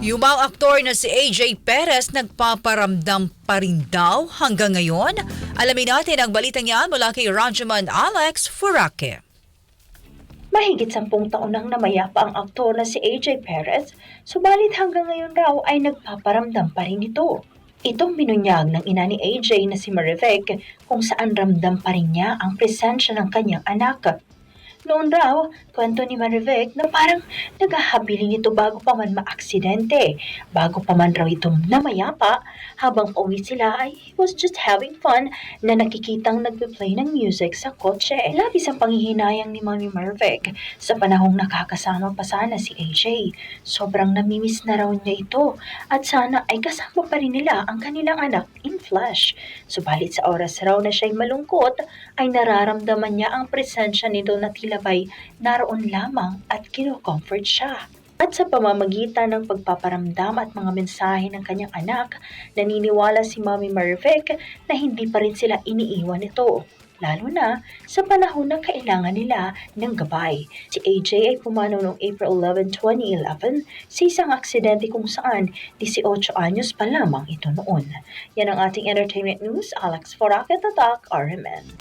Yumang aktor na si AJ Perez nagpaparamdam pa rin daw hanggang ngayon. Alamin natin ang balitang yan mula kay Rajaman Alex Furake. Mahigit sampung taon nang namayapa ang aktor na si AJ Perez, subalit hanggang ngayon raw ay nagpaparamdam pa rin ito. Itong binunyag ng ina ni AJ na si Marivic kung saan ramdam pa rin niya ang presensya ng kanyang anak. Noon raw, kwento ni Marivic na parang naghahabilin ito bago pa man maaksidente. Bago pa man raw itong namayapa, habang pauwi sila ay he was just having fun na nakikitang nagpe-play ng music sa kotse. Labis ang panghihinayang ni Mami Marivic sa panahong nakakasama pa sana si AJ. Sobrang namimiss na raw niya ito at sana ay kasama pa rin nila ang kanilang anak in flesh. Subalit sa oras raw na siya'y malungkot, ay nararamdaman niya ang presensya nito na tila ba'y naroon lamang at kino-comfort siya. At sa pamamagitan ng pagpaparamdam at mga mensahe ng kanyang anak, naniniwala si Mami Marivic na hindi pa rin sila iniiwan nito. Lalo na sa panahon na kailangan nila ng gabay. Si AJ ay pumanaw noong April 11, 2011 sa isang aksidente kung saan 18 anyos pa lamang ito noon. Yan ang ating entertainment news. Alex Forac at Tatak, RMN.